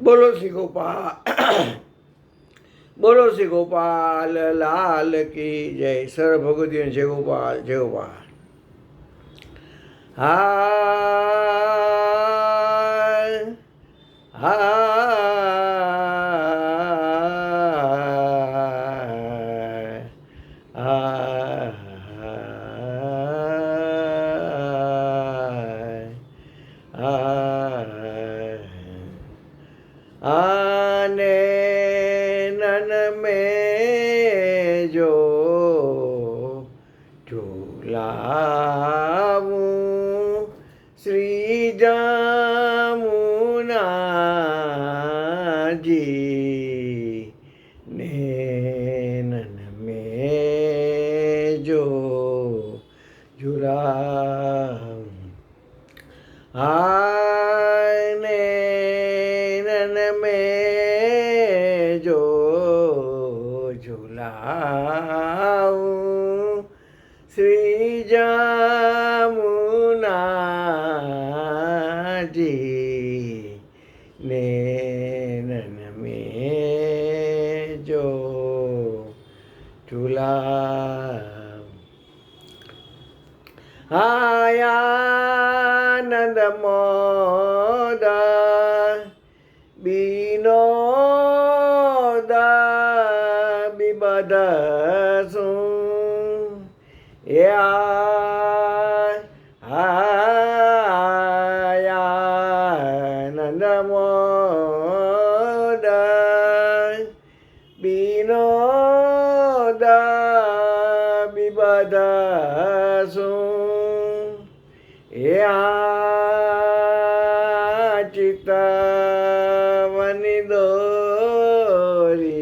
બોલો શ્રી ગોપાલ. બોલો શ્રી ગોપાલ, લાલ કી જય. સર ભગવતી જય ગોપાલ જય ગોપાલ. હા હા ઝુલાવું શ્રી જામુનાજી ને મેં જો જુરા આને નન મે જો ઝુલાવું શ્રી જામુનાજી ને નમે જો ઝુલાવું આયાનંદ મોદ બિનોદ બિબદ શું ஆய் ஆய் ஆனந்தமோதாய் வினோதா விபதாசு ஏ ஆச்சிதா वनिदोरी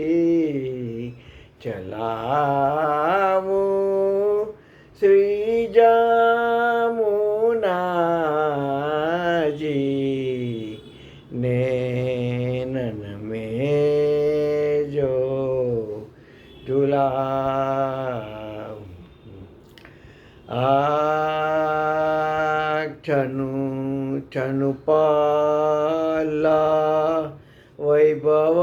चलावो શ્રી જામુનાજી ને નન મેં જો ઝુલા આ છનુ છનુ પાલા વૈભવ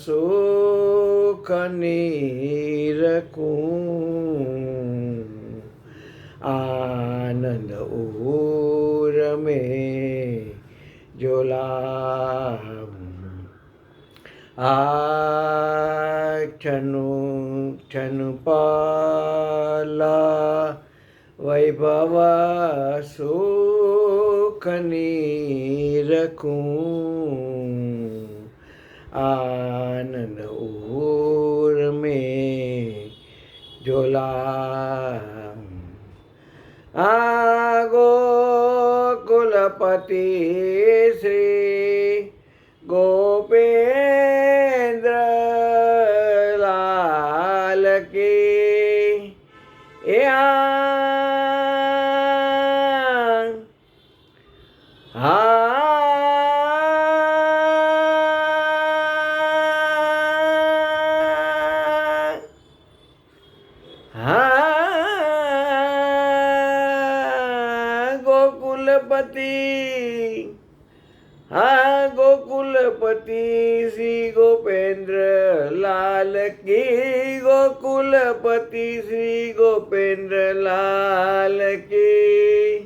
સુખ નીરકું છનુ છનુ પાલા વૈભવ સુખની રખું આનંદ ઉર મેં જોલા આ ગોકુલપતિ શ્રી ગોપેન્દ્ર લાલ કી એ હા હા ગોકુલપતિ શ્રી ગોપેન્દ્ર લાલ કી ગોકુલપતિ શ્રી ગોપેન્દ્ર લાલ કી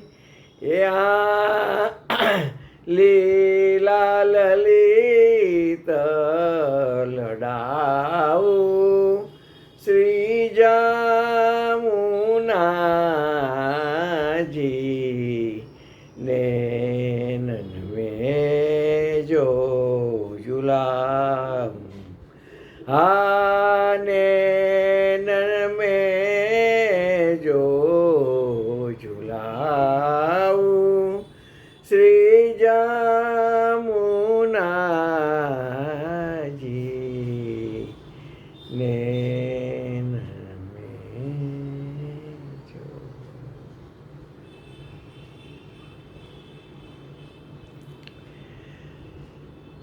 લીલા લલિત લડાવું ઝુલાવું આને નન મેં જો ઝુલાવું શ્રી જામુનાજી ને નન મેં જો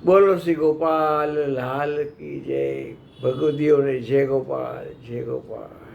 બોલો શ્રી ગોપાલ લાલ કી જય. ભગવદીઓને જય ગોપાલ જય ગોપાલ.